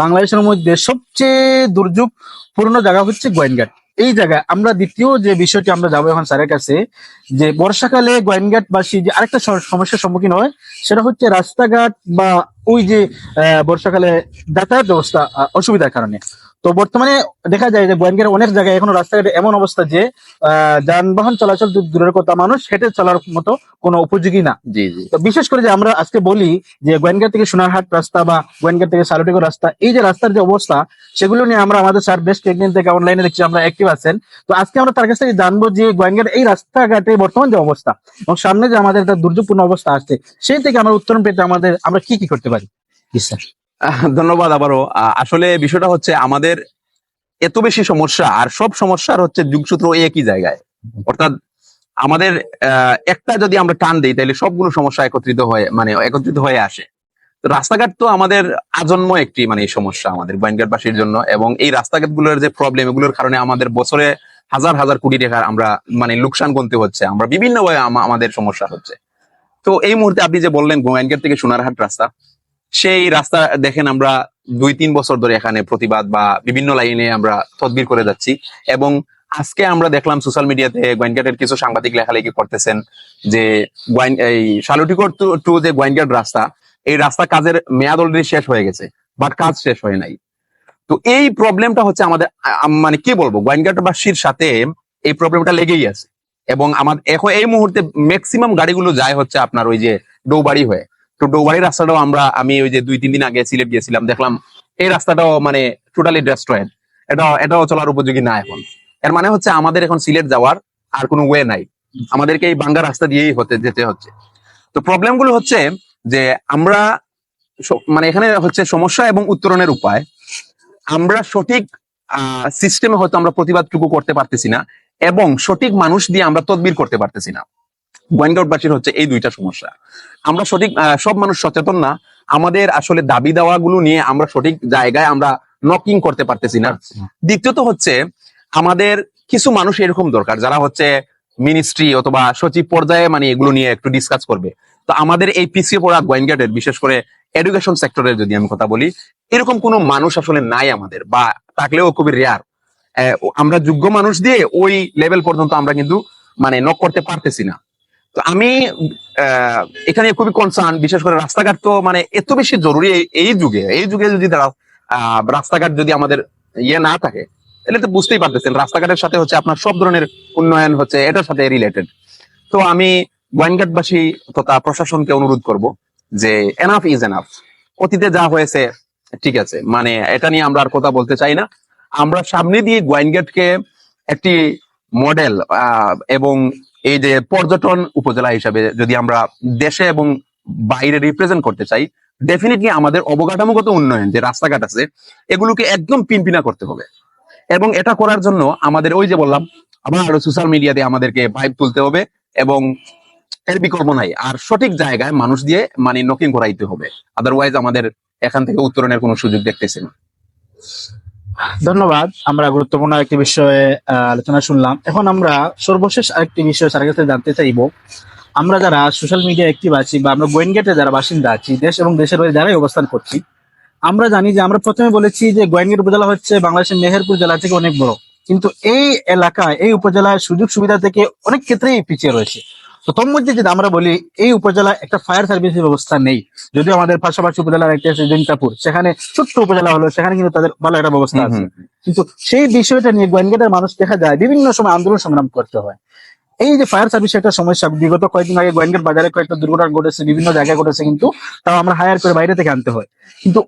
বাংলাদেশের মধ্যে সবচেয়ে দুর্যোগ দুর্যোগপূর্ণ জায়গা হচ্ছে গোয়েনঘাট। এই জায়গায় আমরা দ্বিতীয় যে বিষয়টি আমরা যাব এখন স্যারের কাছে, যে বর্ষাকালে গোয়েনঘাটবাসী যে আরেকটা সমস্যার সম্মুখীন হয়, সেটা হচ্ছে রাস্তাঘাট বা ওই যে বর্ষাকালে যাতায়াত ব্যবস্থা অসুবিধার কারণে। তো বর্তমানে দেখা যায় যে গোয়েনঘাটের অনেক জায়গায় এখনও রাস্তাঘাটে এমন অবস্থা যে আহ, যানবাহন চলাচল দূরের কথা মানুষ হেঁটে চলার মতো কোনো উপযোগী না। জি জি। তো বিশেষ করে যে আমরা আজকে বলি যে গোয়েনঘাট থেকে সোনারহাট রাস্তা বা গোয়েনঘাট থেকে সালুটিগো রাস্তা এই যে রাস্তার যে অবস্থা সেগুলো নিয়ে আমরা আমাদের স্যার বেস্ট একদিন থেকে অনলাইনে দেখছি আমরা অ্যাক্টিভ আছেন। তো আজকে আমরা তার কাছ থেকে জানব যে গোয়েনঘাট এই রাস্তাঘাটে বর্তমান যে অবস্থা এবং সামনে যে আমাদের একটা দুর্যোগপূর্ণ অবস্থা আসছে সেই থেকে আমরা উত্তরণ পেতে আমাদের আমরা কি কি করতে পারি? জি স্যার। ধন্যবাদ আবারও। আসলে বিষয়টা হচ্ছে আমাদের এত বেশি সমস্যা, আর সব সমস্যার হচ্ছে যুগসূত্র একই জায়গায়। অর্থাৎ আমাদের একটা যদি আমরা টান দিই তাহলে সবগুলো সমস্যা একত্রিত হয়ে মানে একত্রিত হয়ে আসে। তো রাস্তাঘাট তো আমাদের আজন্ম একটি মানে এই সমস্যা আমাদের গোয়েনঘাটবাসীর জন্য, এবং এই রাস্তাঘাটগুলোর যে প্রবলেম এগুলোর কারণে আমাদের বছরে হাজার হাজার কোটি টাকার আমরা মানে লোকসান গুনতে হচ্ছে। আমরা বিভিন্ন ভাবে আমাদের সমস্যা হচ্ছে। তো এই মুহূর্তে আপনি যে বললেন গোয়েনঘাট থেকে সোনারহাট রাস্তা সেই রাস্তা দেখেন আমরা দুই, তিন বছর ধরে এখানে প্রতিবাদ বা বিভিন্ন লাইনে আমরা তদবির করে যাচ্ছি। এবং আজকে আমরা দেখলাম সোশ্যাল মিডিয়াতে গোয়েনঘাটের কিছু সাংবাদিক লেখালেখি করতেছেন যে গোয়েন এই শালুটিকর টু যে গোয়েনঘাট রাস্তা, এই রাস্তা কাজের মেয়াদ অলরেডি শেষ হয়ে গেছে বাট কাজ শেষ হয় নাই। তো এই প্রবলেমটা হচ্ছে আমাদের মানে কি বলব গোয়েনঘাটবাসীর সাথে এই প্রবলেমটা লেগেই আছে। এবং আমার, এখন এই মুহূর্তে ম্যাক্সিমাম গাড়িগুলো যায় হচ্ছে আপনার ওই যে ডৌবাড়ি হয়ে। তো ডৌবাড়ি রাস্তাটাও আমরা, আমি ওই যে দুই, তিন দিন আগে সিলেট গিয়েছিলাম, দেখলাম এই রাস্তাটাও মানে টোটালি ডেস্ট্রয়েড এটা এটাও চলার উপযোগী না এখন। এর মানে হচ্ছে আমাদের এখন সিলেট যাওয়ার আর কোনো ওয়ে নাই। আমাদেরকে এই বাঙ্গা রাস্তা দিয়েই হতে, যেতে হচ্ছে। তো প্রবলেমগুলো হচ্ছে যে আমরা মানে এখানে হচ্ছে সমস্যা এবং উত্তরণের উপায়। আমরা সঠিক সিস্টেমে হয়তো আমরা প্রতিবাদটুকু করতে পারতেছি না এবং সঠিক মানুষ দিয়ে আমরা তদবির করতে পারতেছি না। গোয়েনগাঁওবাসীর হচ্ছে এই দুইটা সমস্যা। আমরা সঠিক সব মানুষ সচেতন না। আমাদের আসলে দাবি দেওয়া গুলো নিয়ে আমরা সঠিক জায়গায় আমরা নকিং করতে পারতেছি না। দ্বিতীয়ত হচ্ছে আমাদের কিছু মানুষ এরকম দরকার যারা হচ্ছে মিনিস্ট্রি অথবা সচিব পর্যায়ে মানে এগুলো নিয়ে একটু ডিসকাস করবে। তো আমাদের এই পিছিয়ে পড়া গোয়েনগেটের বিশেষ করে এডুকেশন সেক্টরের যদি আমি কথা বলি এরকম কোনো মানুষ আসলে নাই আমাদের বা থাকলেও খুবই রেয়ার আমরা যোগ্য মানুষ দিয়ে ওই লেভেল পর্যন্ত আমরা কিন্তু মানে নক করতে পারতেছি না। তো আমি এখানে খুবই কনসার্ন বিশেষ করে রাস্তাঘাট তো মানে এত বেশি জরুরি এই- যুগে, এই যুগে যদি তারা রাস্তাঘাট যদি আমাদের ইয়ে না থাকে, তাহলে তো বুঝতেই পারতেছেন, রাস্তাঘাটের সাথে হচ্ছে আপনার সব ধরনের উন্নয়ন হচ্ছে, এটার সাথে রিলেটেড তো আমি গোয়েনঘাটবাসী তথা প্রশাসনকে অনুরোধ করব যে এনাফ ইজ এনাফ অতীতে যা হয়েছে, ঠিক আছে মানে এটা নিয়ে আমরা আর কথা বলতে চাই না। আমরা সামনে দিয়ে গোয়েনঘাটকে একটি মডেল এবং এই যে পর্যটন উপজেলা হিসাবে যদি আমরা দেশে এবং বাইরে রিপ্রেজেন্ট করতে চাই ডেফিনেটলি আমাদের অবকাঠামোগত উন্নয়ন যে রাস্তাঘাট আছে, এগুলোকে একদম পিনপিনা করতে হবে। এবং এটা করার জন্য আমাদের ওই যে বললাম, আবার সোশ্যাল মিডিয়াতে আমাদেরকে ভাইব তুলতে হবে এবং এর বিকল্প নাই। আর সঠিক জায়গায় মানুষ দিয়ে মানে নকিং করাইতে হবে। আদারওয়াইজ আমাদের এখান থেকে উত্তরণের কোনো সুযোগ দেখতেছে না। ধন্যবাদ। আমরা গুরুত্বপূর্ণ একটি বিষয়ে আলোচনা শুনলাম। এখন আমরা সর্বশেষ আরেকটি বিষয় স্যারের কাছে জানতে চাইব। আমরা যারা সোশ্যাল মিডিয়া অ্যাক্টিভ আছি বা আমরা গোয়েনগেটে যারা বাসিন্দা আছি, দেশ এবং দেশের বাইরে যারাই অবস্থান করছি, আমরা জানি যে আমরা প্রথমে বলেছি যে গোয়েনগেট উপজেলা হচ্ছে বাংলাদেশের মেহেরপুর জেলা থেকে অনেক বড়। কিন্তু এই এলাকায়, এই উপজেলায় সুযোগ সুবিধা থেকে অনেক ক্ষেত্রেই পিছিয়ে রয়েছে। তো তোর মধ্যে যদি আমরা বলি এই উপজেলায় একটা ফায়ার সার্ভিসের ব্যবস্থা নেই। যদিও আমাদের পাশাপাশি উপজেলার একটা আছে জৈন্তাপুর সেখানে ছোট্ট উপজেলা হলো সেখানে কিন্তু তাদের ভালো একটা ব্যবস্থা আছে। কিন্তু সেই বিষয়টা নিয়ে গোয়েনগেটের মানুষ দেখা যায় বিভিন্ন সময় আন্দোলন সংগ্রাম করতে হয়। এই যে ফায়ার সার্ভিস একটা সমস্যা বিগত কয়েকদিন আগে গোয়েনগেট বাজারে কয়েকটা দুর্ঘটনা ঘটেছে বিভিন্ন জায়গায় ঘটেছে কিন্তু তাও আমরা হায়ার করে বাইরে থেকে আনতে হয়। কিন্তু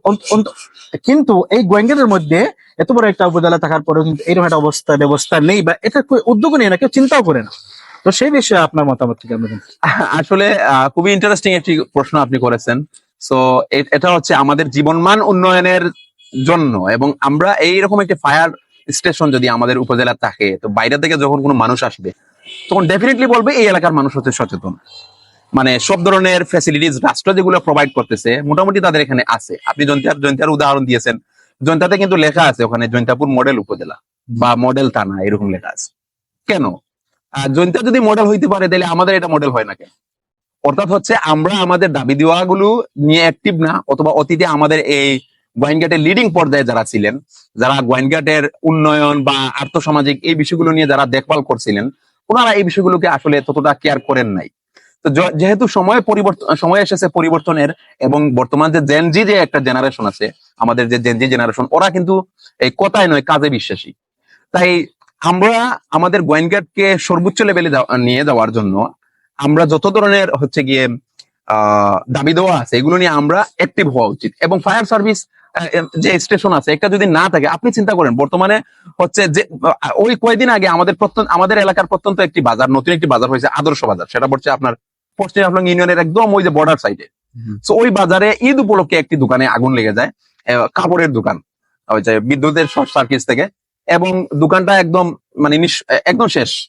কিন্তু এই গোয়েনগেটের মধ্যে এত বড় একটা উপজেলা থাকার পরেও কিন্তু এরকম একটা অবস্থা ব্যবস্থা নেই বা এটা উদ্যোগ নেই না কেউ চিন্তাও করে না। তো সেই বিষয়ে আপনার মতামত আসলে খুবই ইন্টারেস্টিং একটি প্রশ্ন আপনি করেছেন। সো এটা হচ্ছে আমাদের জীবনমান উন্নয়নের জন্য এবং আমরা এইরকম একটি ফায়ার স্টেশন যদি আমাদের উপজেলা থাকে, তো বাইরে থেকে যখন কোনো মানুষ আসবে, তখন ডেফিনেটলি বলবে এই এলাকার মানুষ হচ্ছে সচেতন। মানে সব ধরনের ফ্যাসিলিটিস রাষ্ট্র যেগুলো প্রোভাইড করতেছে, মোটামুটি তাদের এখানে আছে। আপনি জয়ন্তিয়ার জয়ন্তিয়ার উদাহরণ দিয়েছেন। জয়ন্তাতে কিন্তু লেখা আছে, ওখানে জয়ন্তাপুর মডেল উপজেলা বা মডেল থানা, এরকম লেখা আছে। কেন? জয়ন্তা যদি মডেল হইতে পারে, তাহলে আমাদের এটা মডেল হয় না কেন? অর্থাৎ হচ্ছে আমরা আমাদের দাবি দেওয়াগুলো নিয়ে অ্যাক্টিভ না, অথবা অতীতে আমাদের এই গোয়েনঘাটের লিডিং পর্যায়ে যারা ছিলেন, যারা গোয়েনঘাটের উন্নয়ন বা আর্থসামাজিক এই বিষয়গুলো নিয়ে যারা দেখভাল করছিলেন, ওনারা এই বিষয়গুলোকে আসলে ততটা কেয়ার করেন নাই। তো যেহেতু সময় পরিবর্তন সময় এসেছে পরিবর্তনের, এবং বর্তমান যে জেনজি যে একটা জেনারেশন আছে, আমাদের যে জেনজি জেনারেশন ওরা কিন্তু এই কথায় নয়, কাজে বিশ্বাসী। তাই আমরা আমাদের গোয়েনঘাটকে সর্বোচ্চ লেভেলে নিয়ে যাওয়ার জন্য আমরা যত ধরনের হচ্ছে গিয়ে আহ দাবি দেওয়া আছে এগুলো নিয়ে আমরা অ্যাক্টিভ হওয়া উচিত। এবং ফায়ার সার্ভিস যে স্টেশন আছে একটা যদি না থাকে আপনি চিন্তা করেন বর্তমানে হচ্ছে যে ওই কয়েকদিন আগে আমাদের প্রত্যন্ত আমাদের এলাকার প্রত্যন্ত একটি বাজার নতুন একটি বাজার হয়েছে আদর্শ বাজার। সেটা পড়ছে আপনার পশ্চিম আফলং ইউনিয়নের একদম ওই যে বর্ডার সাইডে তো ওই বাজারে ঈদ উপলক্ষে একটি দোকানে আগুন লেগে যায় কাপড়ের দোকান ওই যে বিদ্যুতের শর্ট সার্কিট থেকে। এবং দোকানটা একদম মানে একদম শেষ।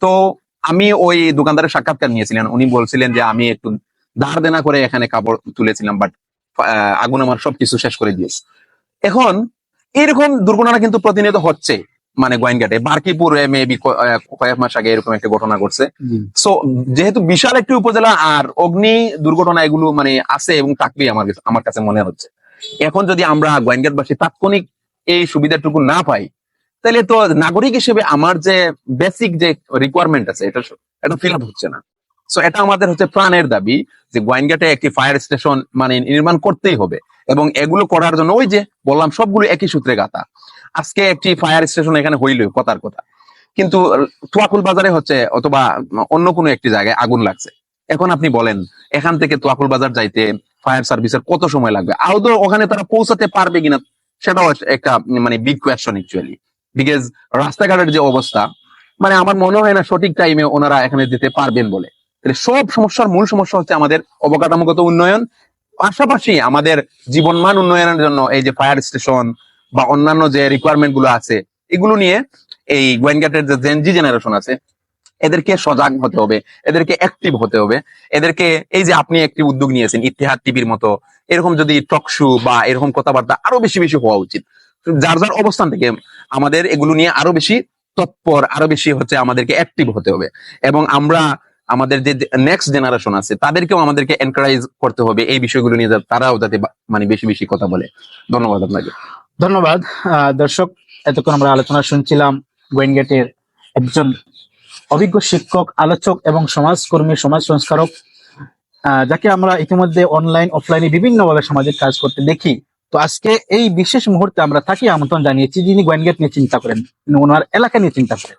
তো আমি ওই দোকানদারের সাক্ষাৎকার নিয়েছিলেন। উনি বলছিলেন যে আমি একটু ধার দেনা করে এখানে কাপড় তুলেছিলাম বাট আগুন আমার সবকিছু শেষ করে দিয়েছে। এখন এরকম দুর্ঘটনা কিন্তু প্রতিনিয়ত হচ্ছে মানে গোয়েনঘাটে। বার্কিপুরে মেবি কয়েক মাস আগে এরকম একটা ঘটনা ঘটছে। সো যেহেতু বিশাল একটি উপজেলা আর অগ্নি দুর্ঘটনা এগুলো মানে আছে এবং থাকবেই আমার কাছে- আমার কাছে মনে হচ্ছে। এখন যদি আমরা গোয়েনঘাটবাসী তাৎক্ষণিক এই সুবিধাটুকু না পাই, তাহলে তো নাগরিক হিসেবে আমার যে বেসিক যে রিকোয়ারমেন্ট আছে, এটা এটা ফিল আপ হচ্ছে না। সো এটা আমাদের হচ্ছে প্রাণের দাবি যে গোয়েনঘাটে একটি ফায়ার স্টেশন মানে নির্মাণ করতেই হবে এবং এগুলো করার জন্য ওই যে বললাম, সবগুলো একই সূত্রে গাথা। আজকে একটি ফায়ার স্টেশন এখানে হইল, কথার কথা। কিন্তু তোয়াকুল বাজারে হচ্ছে অথবা অন্য কোনো একটি জায়গায় আগুন লাগছে। এখন আপনি বলেন, এখান থেকে তোয়াকুল বাজার যাইতে ফায়ার সার্ভিসের কত সময় লাগবে? আদৌ ওখানে তারা পৌঁছাতে পারবে কিনা সেটাও একটা মানে বিগ কোয়েশ্চন অ্যাকচুয়ালি বিকজ রাস্তাঘাটের যে অবস্থা মানে আমার মনে হয় না সঠিক টাইমে ওনারা এখানে যেতে পারবেন বলে। তাহলে সব সমস্যার মূল সমস্যা হচ্ছে আমাদের অবকাঠামোগত উন্নয়ন, পাশাপাশি আমাদের জীবনমান উন্নয়নের জন্য এই যে ফায়ার স্টেশন বা অন্যান্য যে রিকোয়ারমেন্টগুলো আছে, এগুলো নিয়ে এই গোয়েনঘাটের যে জেনজি জেনারেশন আছে এদেরকে সজাগ হতে হবে, এদেরকে অ্যাক্টিভ হতে হবে। এদেরকে এই যে আপনি একটি উদ্যোগ নিয়েছেন ইতিহাদ টিভির মতো, এরকম যদি টক শো বা এরকম কথাবার্তা আরও বেশি বেশি হওয়া উচিত। যার যার অবস্থান থেকে আমাদের এগুলো নিয়ে আরও বেশি তৎপর, আরও বেশি হচ্ছে আমাদেরকে অ্যাক্টিভ হতে হবে। এবং আমরা আমাদের যে নেক্সট জেনারেশন আছে, তাদেরকেও আমাদেরকে এনকারেজ করতে হবে এই বিষয়গুলো নিয়ে তারাও যাতে মানে বেশি বেশি কথা বলে। ধন্যবাদ আপনাকে। ধন্যবাদ। দর্শক, এতক্ষণ আমরা আলোচনা শুনছিলাম গোয়েনগেটের একজন অভিজ্ঞ শিক্ষক, আলোচক এবং সমাজকর্মী, সমাজ সংস্কারক যাকে আমরা ইতিমধ্যে অনলাইন অফলাইনে বিভিন্নভাবে সামাজিক কাজ করতে দেখি। তো আজকে এই বিশেষ মুহূর্তে আমরা তাকে আমন্ত্রণ জানিয়েছি, যিনি গোয়েনগেট নিয়ে চিন্তা করেন। ওনার এলাকা নিয়ে চিন্তা করেন।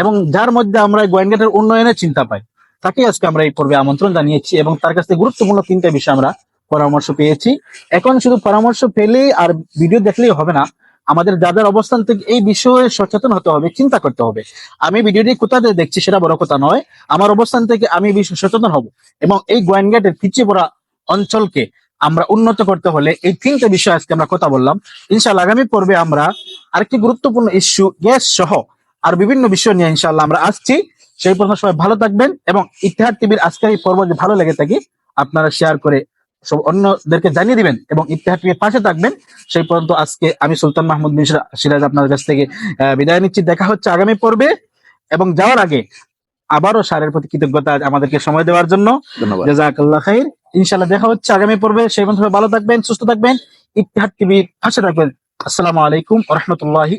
এবং যার মধ্যে আমরা গোয়েনগেটের উন্নয়নের চিন্তা পাই, তাকে আজকে আমরা এই পর্বে আমন্ত্রণ জানিয়েছি এবং তার কাছে গুরুত্বপূর্ণ তিনটা বিষয় আমরা পরামর্শ পেয়েছি। এখন শুধু পরামর্শ পেলেই আর ভিডিও দেখলেই হবে না আমাদের যাদের অবস্থান থেকে এই বিষয়ে সচেতন হতে হবে, চিন্তা করতে হবে। আমি ভিডিওটি কোথাতে দেখছি সেটা বড় কথা নয়। আমার অবস্থান থেকে আমি বিষয়ে সচেতন হব এবং এই গোয়েনগেটের পিছিয়ে পড়া অঞ্চলকে আমরা উন্নত করতে হলে এই তিনটে বিষয় আজকে আমরা কথা বললাম। ইনশাআল্লাহ আগামী পর্বে আমরা আরেকটি গুরুত্বপূর্ণ ইস্যু, গ্যাস সহ আর বিভিন্ন বিষয় নিয়ে ইনশাল্লাহ আমরা আসছি। সেই পর্যন্ত সবাই ভালো থাকবেন এবং ইতিহাস টিভির আজকের এই পর্ব যদি ভালো লেগে থাকে, আপনারা শেয়ার করে সব অন্যদেরকে জানিয়ে দিবেন এবং টিভির পাশে থাকবেন। সেই পর্যন্ত আজকে আমি সুলতান মাহমুদ বিন সিরাজ আপনার কাছ থেকে বিদায় নিচ্ছি। দেখা হচ্ছে আগামী পর্বে এবং যাওয়ার আগে আবারও সারের প্রতি কৃতজ্ঞতা আমাদেরকে সময় দেওয়ার জন্য। ধন্যবাদ। জাজাকাল্লাহ খাইর। ইনশাআল্লাহ দেখা হচ্ছে আগামী পর্বে। সেই পর্যন্ত ভালো থাকবেন সুস্থ থাকবেন। ইতিহাদ টিভির পাশে থাকবেন। আসসালামু আলাইকুম রহমতুল্লাহি